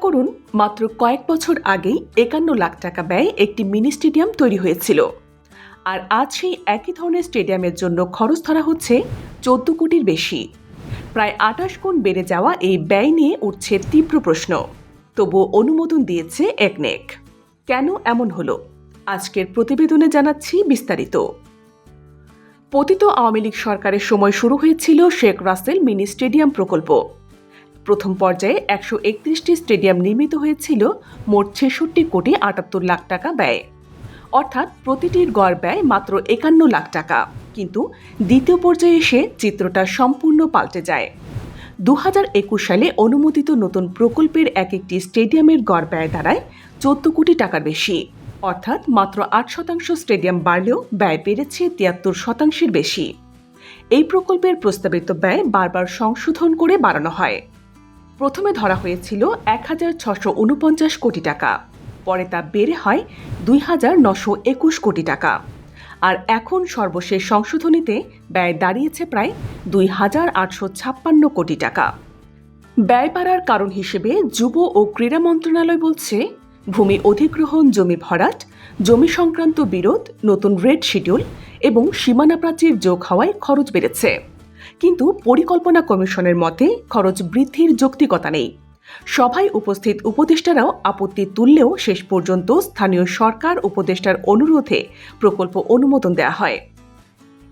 করুন, মাত্র কয়েক বছর আগেই একান্ন লাখ টাকা ব্যয়ে একটি মিনি স্টেডিয়াম তৈরি হয়েছিল। আর আজ সেই একই ধরনের স্টেডিয়ামের জন্য খরচ ধরা হচ্ছে চোদ্দ কোটির বেশি। প্রায় আটাশ গুণ বেড়ে যাওয়া এই ব্যয় নিয়ে উঠছে তীব্র প্রশ্ন। তবুও অনুমোদন দিয়েছে একনেক। কেন এমন হলো? আজকের প্রতিবেদনে জানাচ্ছি বিস্তারিত। পতিত আওয়ামী লীগ সরকারের সময় শুরু হয়েছিল শেখ রাসেল মিনি স্টেডিয়াম প্রকল্প। প্রথম পর্যায়ে একশো একত্রিশটি স্টেডিয়াম নির্মিত হয়েছিল, মোট ছেষট্টি কোটি আটাত্তর লাখ টাকা ব্যয়। অর্থাৎ প্রতিটির গড় ব্যয় মাত্র একান্ন লাখ টাকা। কিন্তু দ্বিতীয় পর্যায়ে এসে চিত্রটা সম্পূর্ণ পাল্টে যায়। দু হাজার একুশ সালে অনুমোদিত নতুন প্রকল্পের এক একটি স্টেডিয়ামের গড় ব্যয় দাঁড়ায় চোদ্দ কোটি টাকার বেশি। অর্থাৎ মাত্র আট শতাংশ স্টেডিয়াম বাড়লেও ব্যয় বেড়েছে তিয়াত্তর শতাংশের বেশি। এই প্রকল্পের প্রস্তাবিত ব্যয় বারবার সংশোধন করে বাড়ানো হয়। প্রথমে ধরা হয়েছিল এক হাজার ছশো উনপঞ্চাশ কোটি টাকা। পরে তা বেড়ে হয় দুই হাজার নশো একুশ কোটি টাকা। আর এখন সর্বশেষ সংশোধনীতে ব্যয় দাঁড়িয়েছে প্রায় দুই হাজার আটশো ছাপ্পান্ন কোটি টাকা। ব্যয় বাড়ার কারণ হিসেবে যুব ও ক্রীড়া মন্ত্রণালয় বলছে, ভূমি অধিগ্রহণ, জমি ভরাট, জমি সংক্রান্ত বিরোধ, নতুন রেড শিডিউল এবং সীমানা প্রাচীর যোগ হওয়ায় খরচ বেড়েছে। কিন্তু পরিকল্পনা কমিশনের মতে খরচ বৃদ্ধির যৌক্তিকতা নেই। সভায় উপস্থিত উপদেষ্টারাও আপত্তি তুললেও শেষ পর্যন্ত স্থানীয় সরকার উপদেষ্টার অনুরোধে প্রকল্প অনুমোদন দেওয়া হয়।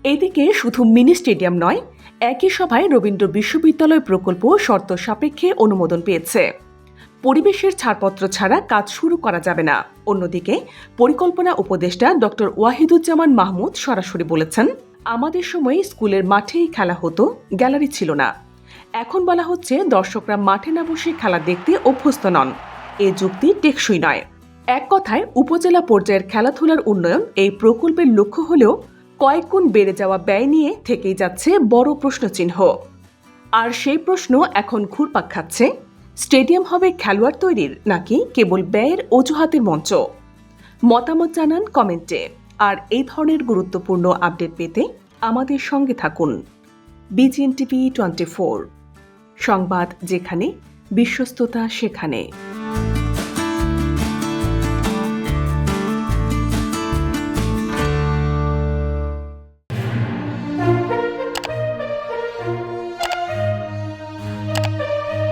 এদিকে শুধু মিনি স্টেডিয়াম নয়, একই সভায় রবীন্দ্র বিশ্ববিদ্যালয় প্রকল্প শর্ত সাপেক্ষে অনুমোদন পেয়েছে। পরিবেশের ছাড়পত্র ছাড়া কাজ শুরু করা যাবে না। অন্যদিকে পরিকল্পনা উপদেষ্টা ডক্টর ওয়াহিদুজ্জামান মাহমুদ সরাসরি বলেছেন আমাদের সময় স্কুলের মাঠেই খেলা হতো, গ্যালারি ছিল না। এখন বলা হচ্ছে দর্শকরা মাঠে না বসে খেলা দেখতে অভ্যস্ত নন। এ যুক্তি টেকসই নয়। এক কথায়, উপজেলা পর্যায়ের খেলাধুলার উন্নয়ন এই প্রকল্পের লক্ষ্য হলেও কয়েক গুণ বেড়ে যাওয়া ব্যয় নিয়ে থেকেই যাচ্ছে বড় প্রশ্নচিহ্ন। আর সেই প্রশ্ন এখন ঘুরপাক খাচ্ছে, স্টেডিয়াম হবে খেলোয়াড় তৈরির নাকি কেবল ব্যয়ের অজুহাতের মঞ্চ? মতামত জানান কমেন্টে। আর এই ধরনের গুরুত্বপূর্ণ আপডেট পেতে আমাদের সঙ্গে থাকুন। BGN TV twenty four. সংবাদ যেখানে বিশ্বস্ততা সেখানে।